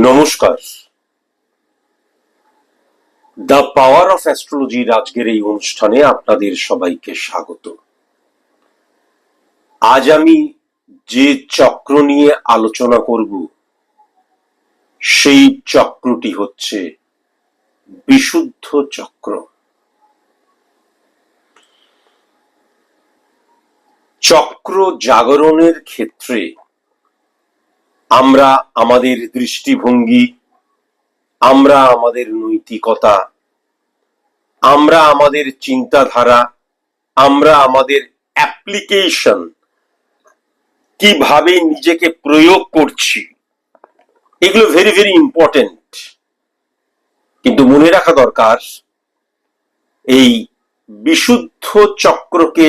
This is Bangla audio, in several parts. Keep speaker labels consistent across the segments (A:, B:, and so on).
A: নমস্কার। দ্য পাওয়ার অফ অ্যাস্ট্রোলজির আজকের এই অনুষ্ঠানে আপনাদের সবাইকে স্বাগত। আজ আমি যে চক্র নিয়ে আলোচনা করব, সেই চক্রটি হচ্ছে বিশুদ্ধ চক্র। চক্র জাগরণের ক্ষেত্রে আমরা আমাদের দৃষ্টিভঙ্গি, আমরা আমাদের নৈতিকতা, আমরা আমাদের চিন্তাধারা, আমরা আমাদের অ্যাপ্লিকেশন, কীভাবে নিজেকে প্রয়োগ করছি, এগুলো ভেরি ভেরি ইম্পর্টেন্ট কিন্তু মনে রাখা দরকার, এই বিশুদ্ধ চক্রকে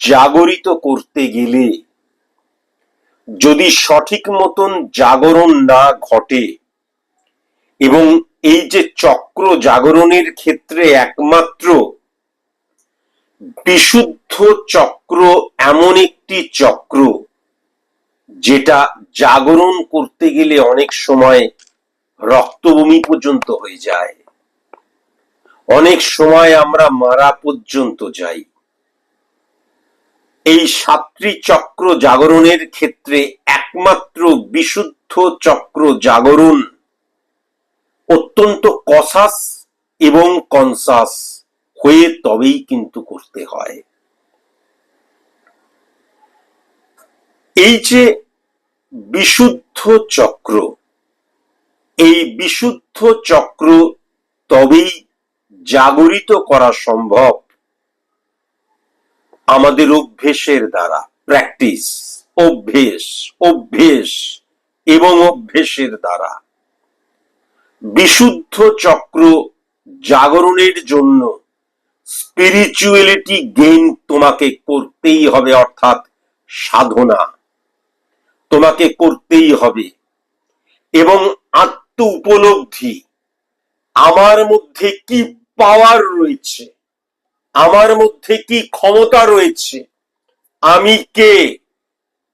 A: জাগরিত করতে গেলে যদি সঠিক মতন জাগরণ না ঘটে এবং এই যে চক্র জাগরণের ক্ষেত্রে একমাত্র বিশুদ্ধ চক্র এমন একটি চক্র যেটা জাগরণ করতে গেলে অনেক সময় রক্তভূমি পর্যন্ত হয়ে যায়। অনেক সময় আমরা মারা পর্যন্ত যাই। এই সাতটি চক্র জাগরণের ক্ষেত্রে একমাত্র বিশুদ্ধ চক্র জাগরণ অত্যন্ত কসাস এবং কনসাস হয়ে তবেই কিন্তু করতে হয়। এই যে বিশুদ্ধ চক্র, এই বিশুদ্ধ চক্র তবেই জাগরিত করা সম্ভব। আমাদের অভ্যেসের দ্বারা প্র্যাকটিস অভ্যেস অভ্যেস এবং অভ্যেসের দ্বারা। বিশুদ্ধ চক্র জাগরণের জন্য স্পিরিচুয়ালিটি গেইন তোমাকে করতেই হবে, অর্থাৎ সাধনা তোমাকে করতেই হবে এবং আত্ম উপলব্ধি। আমার মধ্যে কি পাওয়ার রয়েছে? আমার মধ্যে কি ক্ষমতা রয়েছে? আমি কে?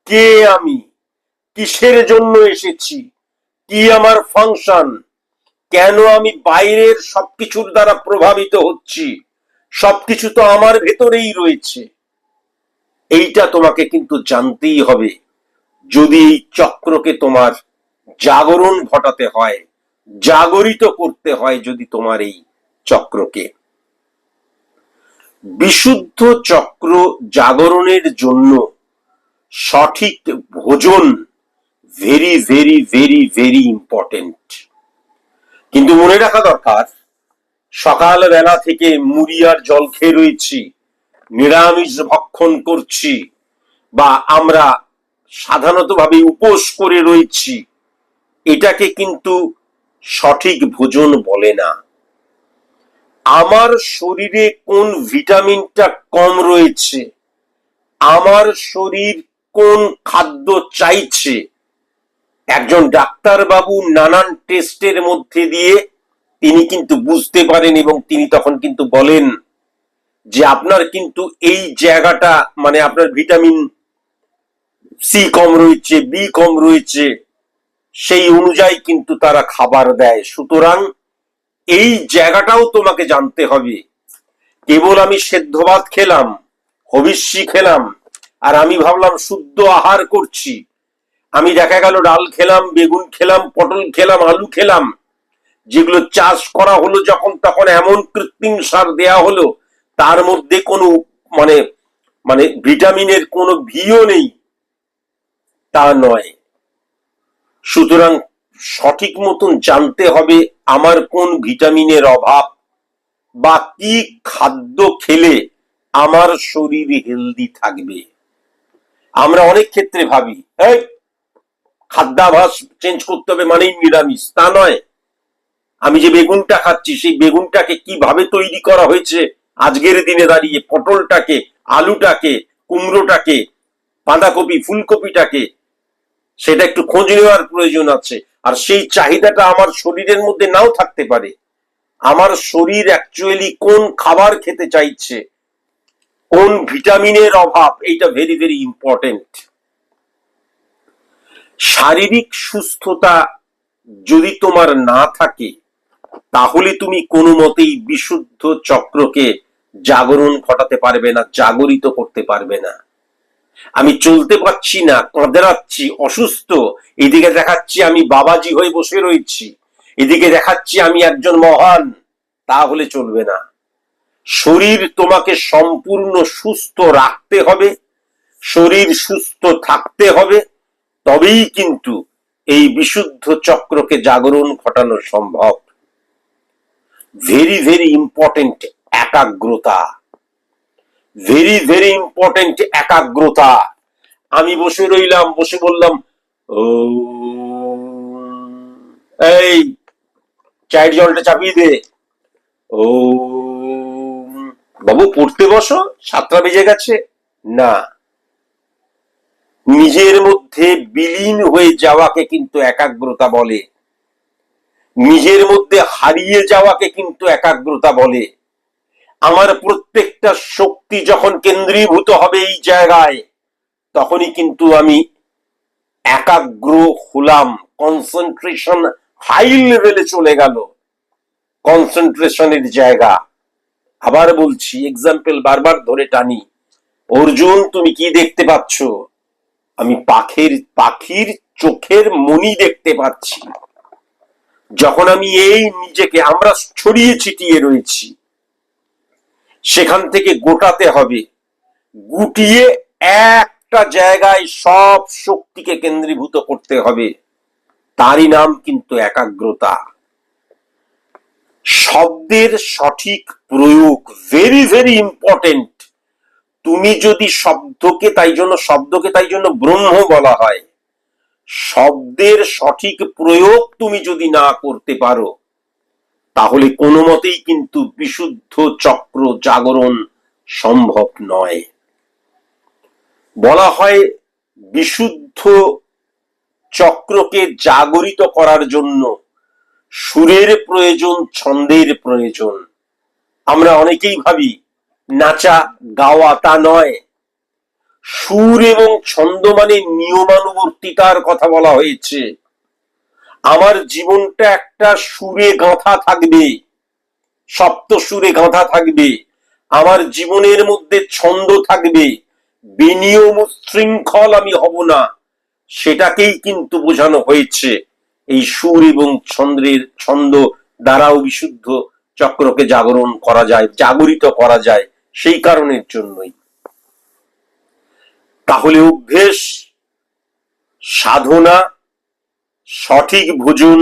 A: কে আমি? কিসের জন্য এসেছি? কি আমার ফাংশন? কেন আমি বাইরের সবকিছুর দ্বারা প্রভাবিত হচ্ছি? সবকিছু তো আমার ভেতরেই রয়েছে। এইটা তোমাকে কিন্তু জানতেই হবে। যদি এই চক্রকে তোমার জাগরণ ঘটাতে হয়, জাগরিত করতে হয় যদি তোমার এই চক্রকে। বিশুদ্ধ চক্র জাগরণের জন্য সঠিক ভোজন very very very very important কিন্তু মনে রাখা দরকার, সকালবেলা থেকে মুড়ি আর জল খেয়ে রয়েছি, নিরামিষ ভক্ষণ করছি, বা আমরা সাধারণতভাবে উপোস করে রয়েছি, এটাকে কিন্তু সঠিক ভোজন বলে না। আমার শরীরে কোন ভিটামিনটা কম রয়েছে? আমার শরীর কোন খাদ্য চাইছে? একজন ডাক্তার বাবু নানান টেস্টের মধ্যে দিয়ে তিনি কিন্তু বুঝতে পারেন এবং তিনি তখন কিন্তু বলেন যে আপনার কিন্তু এই জায়গাটা মানে আপনার ভিটামিন সি কম রয়েছে বি কম রয়েছে, সেই অনুযায়ী কিন্তু তারা খাবার দেয়। সুতরাং এই জায়গাটাও তোমাকে জানতে হবে। কেবল আমি সেদ্ধ ভাত খেলাম, হবিষ্যি খেলাম, আর আমি ভাবলাম শুদ্ধ আহার করছি। আমি দেখা গেল ডাল খেলাম, বেগুন খেলাম, পটল খেলাম, আলু খেলাম। যেগুলো চাষ করা হলো যখন, তখন এমন কৃত্রিম সার দেয়া হলো, তার মধ্যে কোনো মানে মানে ভিটামিনের কোনো ভিও নেই। তা নয়। সুতরাং সঠিক মতন জানতে হবে আমার কোন ভিটামিনের অভাব? বা কি খাদ্য খেলে আমার শরীর হেলদি থাকবে? আমরা অনেক ক্ষেত্রে ভাবি এই খাদ্যাভাস চেঞ্জ করতে হবে মানেই নিরামিষ। তা নয়। আমি যে বেগুনটা খাচ্ছি, সেই বেগুনটাকে কীভাবে তৈরি করা হয়েছে? আজকের দিনে দাঁড়িয়ে পটলটাকে, আলুটাকে, কুমড়োটাকে, বাঁধাকপি, ফুলকপিটাকে, সেটা একটু খোঁজ নেওয়ার প্রয়োজন আছে। আর সেই চাহিদাটা আমার শরীরের মধ্যে নাও থাকতে পারে। আমার শরীর অ্যাকচুয়ালি কোন খাবার খেতে চাইছে, কোন ভিটামিনের অভাব, এইটা ভেরি ভেরি ইম্পর্টেন্ট শারীরিক সুস্থতা যদি তোমার না থাকে, তাহলে তুমি কোনো মতেই বিশুদ্ধ চক্রকে জাগরণ ঘটাতে পারবে না, জাগরিত করতে পারবে না। আমি চলতে পারছি না, কাঁদরাচ্ছি, অসুস্থ। এদিকে দেখাচ্ছি আমি বাবাজি হয়ে বসে রয়েছি। এদিকে দেখাচ্ছি আমি একজন মহান। তাহলে চলবে না। শরীর তোমাকে সম্পূর্ণ সুস্থ রাখতে হবে, শরীর সুস্থ থাকতে হবে, তবেই কিন্তু এই বিশুদ্ধ চক্রকে জাগরণ ঘটানো সম্ভব। ভেরি ভেরি ইম্পর্টেন্ট একাগ্রতা। ভেরি ভেরি ইম্পর্টেন্ট একাগ্রতা। আমি বসে রইলাম, বসে বললাম এই, চায়ের জলটা চাপিয়ে দে। ও বাবু, পড়তে বসো, সাতটা বেজে গেছে। না। নিজের মধ্যে বিলীন হয়ে যাওয়াকে কিন্তু একাগ্রতা বলে। নিজের মধ্যে হারিয়ে যাওয়াকে কিন্তু একাগ্রতা বলে। আমার প্রত্যেকটা শক্তি যখন কেন্দ্রীভূত হবে এই জায়গায়, তখনই কিন্তু আমি একাগ্র হলাম। কনসেন্ট্রেশন হাই লেভেলে চলে গেল। কনসেন্ট্রেশনের জায়গা। আবার বলছি এক্সাম্পল বারবার ধরে টানি। অর্জুন, তুমি কি দেখতে পাচ্ছ? আমি পাখির পাখির চোখের মনি দেখতে পাচ্ছি। যখন আমি এই নিজেকে, আমরা ছড়িয়ে ছিটিয়ে রয়েছি সেখান থেকে গোটাতে হবে। গুটিয়ে একটা জায়গায় সব শক্তিকে কেন্দ্রীভূত করতে হবে। তারই নাম কিন্তু একাগ্রতা। শব্দের সঠিক প্রয়োগ ভেরি ভেরি ইম্পর্টেন্ট তুমি যদি শব্দকে তাই জন্য, শব্দকে তাই জন্য ব্রহ্ম বলা হয়, শব্দের সঠিক প্রয়োগ তুমি যদি না করতে পারো তাহলে কোনো মতেই কিন্তু বিশুদ্ধ চক্র জাগরণ সম্ভব নয়। বলা হয় বিশুদ্ধ চক্রকে জাগরিত করার জন্য সুরের প্রয়োজন, ছন্দের প্রয়োজন। আমরা অনেকেই ভাবি, নাচা, গাওয়া তা নয়। সুর এবং ছন্দ মানে নিয়মানুবর্তিতার কথা বলা হয়েছে। আমার জীবনটা একটা সুরে গাঁথা থাকবে, সপ্ত সুরে গাঁথা থাকবে। আমার জীবনের মধ্যে ছন্দ থাকবে বিনিয়ম শৃঙ্খল আমি হব না। সেটাকেই কিন্তু বোঝানো হয়েছে এই সুর এবং ছন্দের ছন্দ দ্বারাও বিশুদ্ধ চক্রকে জাগরণ করা যায়, জাগরিত করা যায় সেই কারণের জন্যই। তাহলে অভ্যেস, সাধনা সঠিক ভোজন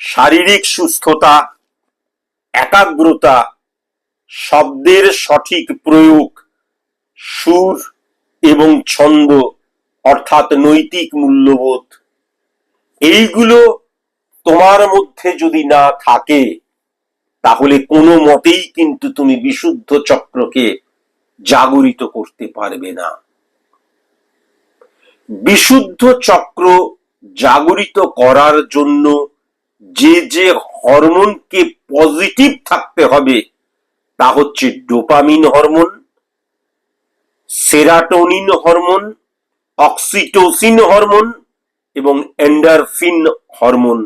A: শারীরিক সুস্থতা, একাগ্রতা, শব্দের সঠিক প্রয়োগ, সুর এবং ছন্দ অর্থাৎ নৈতিক মূল্যবোধ। এইগুলো তোমার মধ্যে যদি না থাকে, তাহলে কোনো মতেই কিন্তু তুমি বিশুদ্ধ চক্রকে জাগরিত করতে পারবে না। বিশুদ্ধ চক্র জাগরিত করার জন্য যে যে হরমোনকে পজিটিভ থাকতে হবে, তা হচ্ছে dopamine hormone, serotonin hormone, oxytocin hormone এবং এন্ডারফিন হরমোন।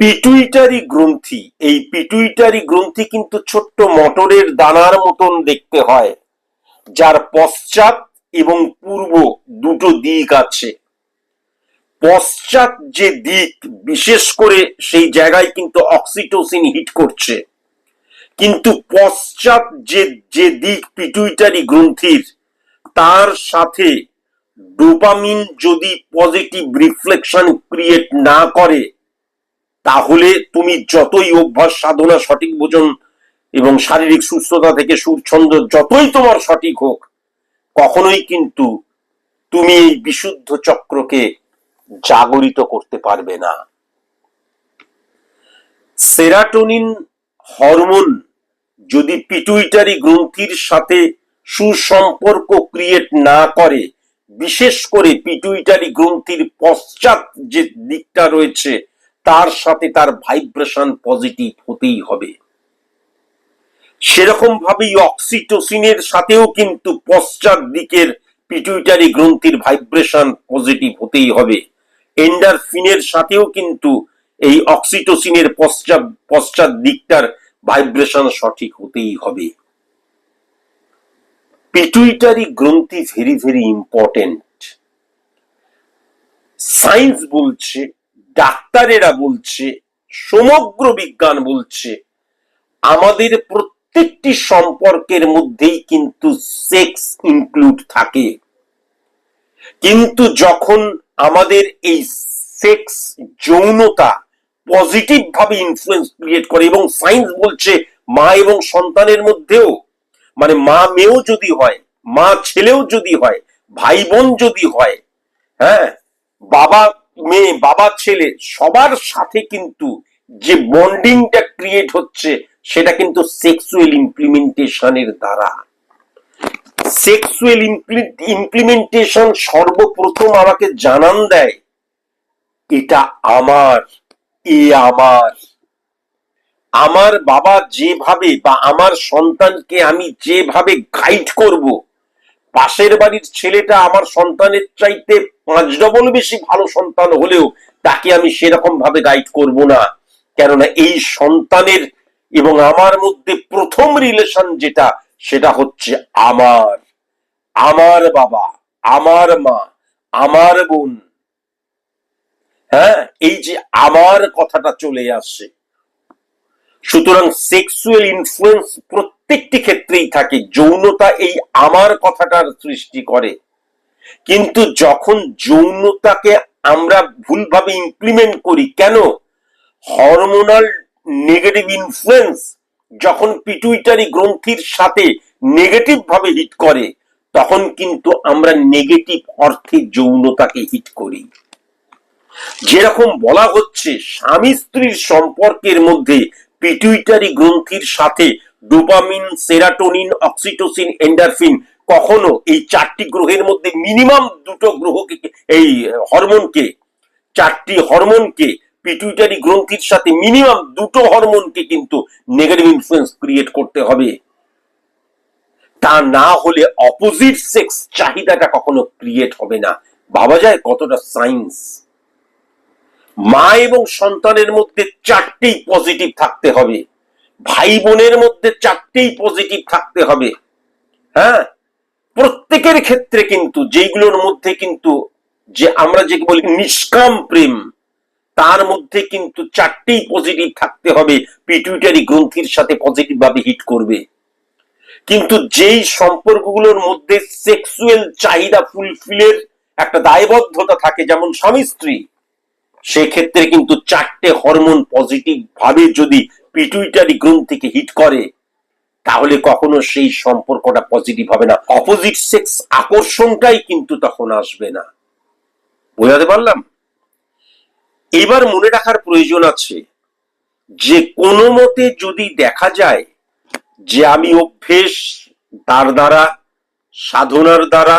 A: পিটুইটারি গ্রন্থি, এই পিটুইটারি গ্রন্থি কিন্তু ছোট্ট মটরের দানার মতন দেখতে হয়, যার পশ্চাৎ এবং পূর্ব দুটো দিক আছে। পশ্চাৎ যে দিক বিশেষ করে সেই জায়গায় কিন্তু অক্সিটোসিন হিট করছে। কিন্তু পশ্চাৎ যে যে দিক পিটুইটারি গ্রন্থির, তার সাথে ডোপামিন যদি পজিটিভ রিফ্লেকশন ক্রিয়েট না করে, তাহলে তুমি যতই অভ্যাস, সাধনা, সঠিক ভোজন এবং শারীরিক সুস্থতা থেকে সুর ছন্দ যতই তোমার সঠিক হোক, কখনোই কিন্তু তুমি এই বিশুদ্ধ চক্রকে জাগরিত করতে পারবে না। সেরাটোনিন হরমোন যদি পিটুইটারি গ্রন্থির সাথে সুসম্পর্ক ক্রিয়েট না করে, বিশেষ করে পিটুইটারি গ্রন্থির পশ্চাৎ যে দিকটা রয়েছে, তার সাথে তার ভাইব্রেশন পজিটিভ হতেই হবে। সেরকম ভাবেই অক্সিটোসিনের সাথেও কিন্তু পশ্চাৎ দিকের পিটুইটারি গ্রন্থির ভাইব্রেশন পজিটিভ হতেই হবে। এন্ডারফিনের সাথেও কিন্তু এই অক্সিটোসিনের পশ্চাৎ পশ্চাৎ দিকটার ভাইব্রেশন সঠিক হতেই হবে। পিটুইটারি গ্রন্থি ভেরি ভেরি ইম্পর্টেন্ট সায়েন্স বলছে, ডাক্তারেরা বলছে, সমগ্র বিজ্ঞান বলছে, আমাদের প্রত্যেকটি সম্পর্কের মধ্যেই কিন্তু সেক্স ইনক্লুড থাকে। কিন্তু যখন আমাদের এই সেক্স যৌনতা পজিটিভ ভাবে ইনফ্লুয়েন্স ক্রিয়েট করে এবং সায়েন্স বলছে মা এবং সন্তানের মধ্যেও মানে মা মেয়েও যদি হয়, মা ছেলেও যদি হয় ভাই বোন যদি হয় হ্যাঁ বাবা মেয়ে, বাবা ছেলে, সবার সাথে কিন্তু যে বন্ডিংটা ক্রিয়েট হচ্ছে, সেটা কিন্তু সেক্সুয়াল ইমপ্লিমেন্টেশনের দ্বারা। সেক্সুয়াল ইমপ্লিমেন্টেশন সর্বপ্রথম আমাকে জানান দেয়, এটা আমার, এ আমার। আমার বাবা যেভাবে বা আমার সন্তানকে আমি যেভাবে গাইড করব, পাশের বাড়ির ছেলেটা আমার সন্তানের চাইতে পাঁচ ডবল বেশি ভালো সন্তান হলেও তাকে আমি সেরকম ভাবে গাইড করব না। কেননা এই সন্তানের এবং আমার মধ্যে প্রথম রিলেশন যেটা সেটা হচ্ছে আমার আমার বাবা, আমার মা, আমার বোন। হ্যাঁ এই যে আমার কথাটা চলে আসে সুতরাং সেক্সুয়াল ইনফ্লুয়েন্স প্রত্যেকটি ক্ষেত্রেই থাকে, যৌনতা এই আমার কথাটার সৃষ্টি করে। কিন্তু যখন যৌনতাকে আমরা ভুলভাবে ইমপ্লিমেন্ট করি, কেন? হরমোনাল নেগেটিভ ইনফ্লুয়েন্স যখন পিটুইটারি গ্রন্থির সাথে নেগেটিভ ভাবে হিট করে, তখন কিন্তু আমরা নেগেটিভ অর্থে যৌনতাকে হিট করি। যেরকম বলা হচ্ছে, স্বামী স্ত্রীর সম্পর্কের মধ্যে পিটুইটারি গ্রন্থির সাথে ডোপামিন সেরাটোনিন অক্সিটোসিন এন্ডারফিন কখনো এই চারটি গ্রহের মধ্যে মিনিমাম দুটো গ্রহকে, এই হরমোনকে চারটি হরমোনকে পিটুইটারি গ্রন্থির সাথে মিনিমাম দুটো হরমোনকে কিন্তু নেগেটিভ ইনফ্লুয়েন্স ক্রিয়েট করতে হবে। তা না হলে অপোজিট সেক্স চাহিদাটা কখনো ক্রিয়েট হবে না। ভাবা যায় কতটা সায়েন্স মা এবং সন্তানের মধ্যে চারটেই পজিটিভ থাকতে হবে। ভাই বোনের মধ্যে চারটেই পজিটিভ থাকতে হবে। হ্যাঁ? প্রত্যেকের ক্ষেত্রে কিন্তু যেগুলোর মধ্যে কিন্তু যে আমরা যে বলি নিষ্কাম প্রেম। তার মধ্যে কিন্তু চারটেই পজিটিভ থাকতে হবে। পিটুইটারি গ্রন্থির সাথে পজিটিভ ভাবে হিট করবে। কিন্তু যেই সম্পর্কগুলোর মধ্যে সেক্সুয়াল চাহিদা ফুলফিলের একটা দায়বদ্ধতা থাকে, যেমন স্বামী স্ত্রী, সেক্ষেত্রে কিন্তু চারটে হরমোন পজিটিভ ভাবে যদি পিটুইটারি গ্রন্থিকে হিট করে, তাহলে কখনো সেই সম্পর্কটা পজিটিভ হবে না। অপোজিট সেক্স আকর্ষণটাই কিন্তু তখন আসবে না। বোঝাতে পারলাম? এবার মনে রাখার প্রয়োজন আছে, যে কোনো মতে যদি দেখা যায় যে আমি অভ্যেস, তার দ্বারা, সাধনার দ্বারা,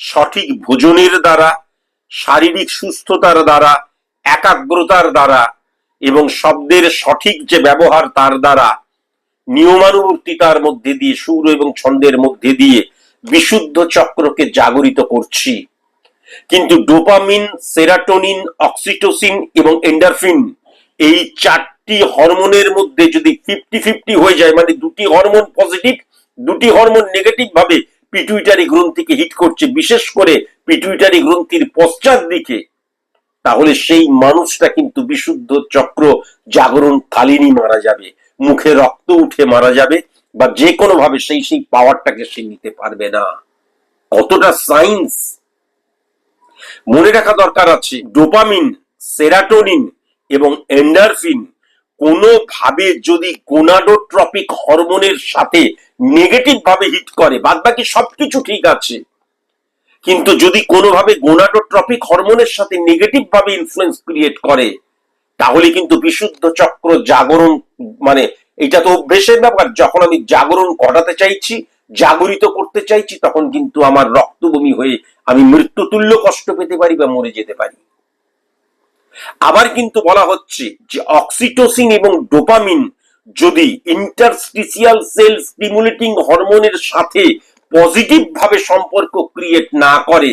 A: সঠিক ভোজনের দ্বারা, শারীরিক সুস্থতার দ্বারা, একাগ্রতার দ্বারা, এবং শব্দের সঠিক যে ব্যবহার, তার দ্বারা নিয়মানুবর্তিতার মধ্যে দিয়ে, সুর এবং ছন্দের মধ্যে দিয়ে, বিশুদ্ধ চক্রকে জাগরিত করছি। কিন্তু ডোপামিন, সেরাটোনিন, অক্সিটোসিন এবং এন্ডারফিন এই চারটি হরমোনের মধ্যে যদি ফিফটি ফিফটি হয়ে যায় মানে দুটি হরমোন পজিটিভ দুটি হরমোন নেগেটিভ ভাবে পিটুইটারি গ্রন্থিকে হিট করছে, বিশেষ করে পিটুইটারি গ্রন্থির পশ্চাৎ দিকে, তাহলে সেই মানুষটা কিন্তু বিশুদ্ধ চক্র জাগরণ কালীনই মারা যাবে, মুখে রক্ত উঠে মারা যাবে বা যে কোনো ভাবে সেই সেই পাওয়ারটাকে সে নিতে পারবে না। কতটা সায়েন্স মনে রাখা দরকার আছে, ডোপামিন, সেরাটোনিন এবং এন্ডারফিন কোনোভাবে যদি গোনাডোট্রপিক হরমোনের সাথে নেগেটিভ ভাবে হিট করে বাদ বাকি সবকিছু ঠিক আছে। কিন্তু যদি কোনোভাবে গোনাডোট্রপিক হরমোনের সাথে নেগেটিভ ভাবে ইনফ্লুয়েন্স ক্রিয়েট করে, তাহলে কিন্তু বিশুদ্ধ চক্র জাগরণ মানে এটা তো অভ্যেসের ব্যাপার, যখন আমি জাগরণ ঘটাতে চাইছি, জাগরিত করতে চাইছি, তখন কিন্তু আমার রক্তভূমি হয়ে আমি মৃত্যুতুল্য কষ্ট পেতে পারি বা মরে যেতে পারি। আবার কিন্তু বলা হচ্ছে যে অক্সিটোসিন এবং ডোপামিন যদি ইন্টারস্টিসিয়াল সেল স্টিমুলেটিং হরমোনের সাথে পজিটিভ ভাবে সম্পর্ক ক্রিয়েট না করে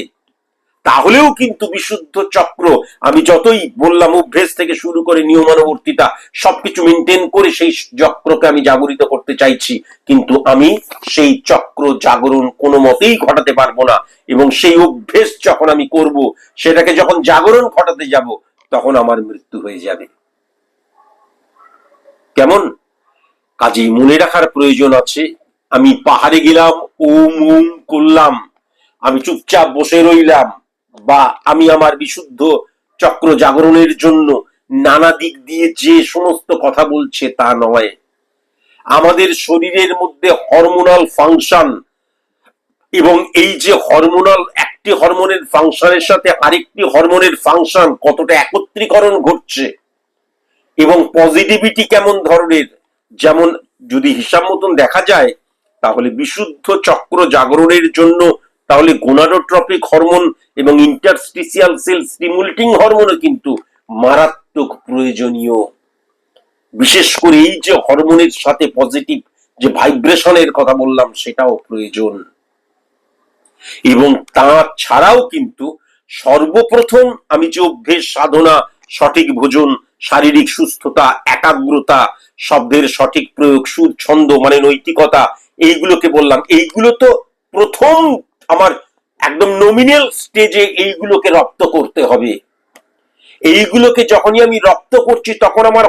A: তাহলেও কিন্তু বিশুদ্ধ চক্র, আমি যতই বললাম অভ্যেস থেকে শুরু করে নিয়মানুবর্তিতা, সবকিছু মেনটেন করে সেই চক্রকে আমি জাগরিত করতে চাইছি। কিন্তু আমি সেই চক্র জাগরণ কোনো মতেই ঘটাতে পারব না এবং সেই অভ্যেস যখন আমি করব, সেটাকে যখন জাগরণ ঘটাতে যাব, তখন আমার মৃত্যু হয়ে যাবে। কেমন? কাজেই মনে রাখার প্রয়োজন আছে। আমি পাহাড়ে গেলাম, ওম ওম করলাম। আমি চুপচাপ বসে রইলাম। বা আমি আমার বিশুদ্ধ চক্র জাগরণের জন্য নানা দিক দিয়ে যে সমস্ত কথা বলছে তা নয়। আমাদের শরীরের মধ্যে হরমোনাল ফাংশন এবং এই যে হরমোনাল একটি হরমোনের ফাংশনের সাথে আরেকটি হরমোনের ফাংশন কতটা একত্রীকরণ ঘটছে এবং পজিটিভিটি কেমন ধরনের, যেমন যদি হিসাব মতন দেখা যায়, তাহলে বিশুদ্ধ চক্র জাগরণের জন্য তাহলে গোনাডোট্রপিক হরমোন এবং ইন্টারস্টিসিয়াল সেল স্টিমুলেটিং হরমোনও কিন্তু মারাত্মক প্রয়োজনীয়। বিশেষ করে এই যে হরমোনের সাথে পজিটিভ যে ভাইব্রেশনের কথা বললাম, সেটাও প্রয়োজন। এবং তা ছাড়াও কিন্তু সর্বপ্রথম আমি যে অভ্যেস, সাধনা, সঠিক ভোজন, শারীরিক সুস্থতা, একাগ্রতা, শব্দের সঠিক প্রয়োগ, সুর, ছন্দ মানে নৈতিকতা, এইগুলোকে বললাম। এইগুলো তো প্রথম আমার একদম নমিনাল স্টেজে এইগুলোকে রপ্ত করতে হবে। এইগুলোকে যখনই আমি রপ্ত করছি, তখন আমার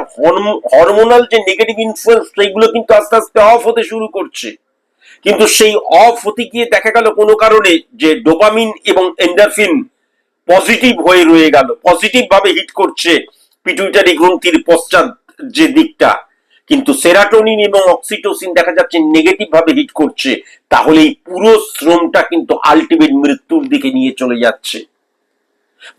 A: হরমোনাল যে নেগেটিভ ইনফ্লুয়েন্স সেইগুলো কিন্তু আস্তে আস্তে অফ হতে শুরু করছে। কিন্তু সেই অফ হতে গিয়ে দেখা গেল কোনো কারণে যে ডোপামিন এবং এন্ডারফিন পজিটিভ হয়ে রয়ে গেল পজিটিভ ভাবে হিট করছে পিটুইটারি গ্রন্থির পশ্চাৎ যে দিকটা। কিন্তু সেরাটোনিন এবং অক্সিটোসিন দেখা যাচ্ছে নেগেটিভ ভাবে হিট করছে। তাহলে এই পুরো শ্রমটা কিন্তু আলটিমেট মৃত্যুর দিকে নিয়ে চলে যাচ্ছে।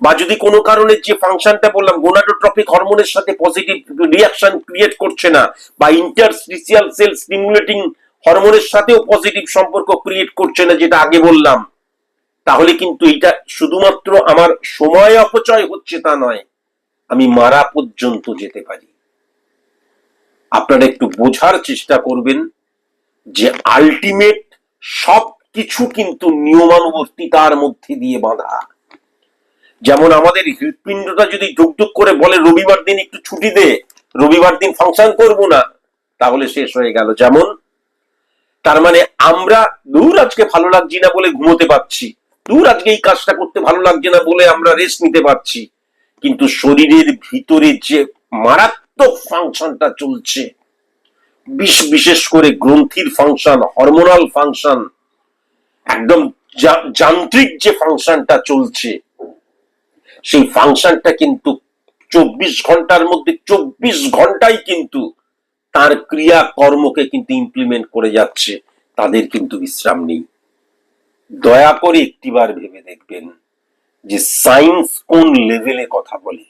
A: বা যদি কোনো কারণে যে ফাংশনটা বললাম গোনাডোট্রপিক হরমোনের সাথে পজিটিভ রিয়াকশন ক্রিয়েট করছে না, বা ইন্টারস্টিসিয়াল সেল স্টিমুলেটিং হরমোনের সাথেও পজিটিভ সম্পর্ক ক্রিয়েট করছে না যেটা আগে বললাম, তাহলে কিন্তু এটা শুধুমাত্র আমার সময় অপচয় হচ্ছে তা নয়, আমি মারা পর্যন্ত যেতে পারি। আপনারা একটু বোঝার চেষ্টা করবেন যে আলটিমেট সব কিছু কিন্তু নিয়মানুবর্তিতার মধ্যে দিয়ে বাঁধা। যেমন আমাদের হৃৎপিণ্ডটা যদি ডুকডুক করে বলে, রবিবার দিন একটু ছুটি দে, রবিবার দিন ফাংশন করব না, তাহলে শেষ হয়ে গেল। যেমন, তার মানে আমরা, দূর আজকে ভালো লাগছে না বলে ঘুমোতে পারছি। দূর আজকে এই কাজটা করতে ভালো লাগছে না বলে আমরা রেস্ট নিতে পারছি। কিন্তু শরীরের ভিতরে যে মারাত্মক ফাংশনটা চলছে। বিশেষ করে গ্রন্থির ফাংশন, হরমোনাল ফাংশন, একদম যান্ত্রিক যে ফাংশনটা চলছে, সেই ফাংশনটা কিন্তু চব্বিশ ঘণ্টার মধ্যে, চব্বিশ ঘন্টাই কিন্তু তার ক্রিয়া কর্মকে কিন্তু ইমপ্লিমেন্ট করে যাচ্ছে। তাদের কিন্তু বিশ্রাম নেই। দয়া করে একটিবার ভেবে দেখবেন যে সায়েন্স কোন লেভেলে কথা বলে।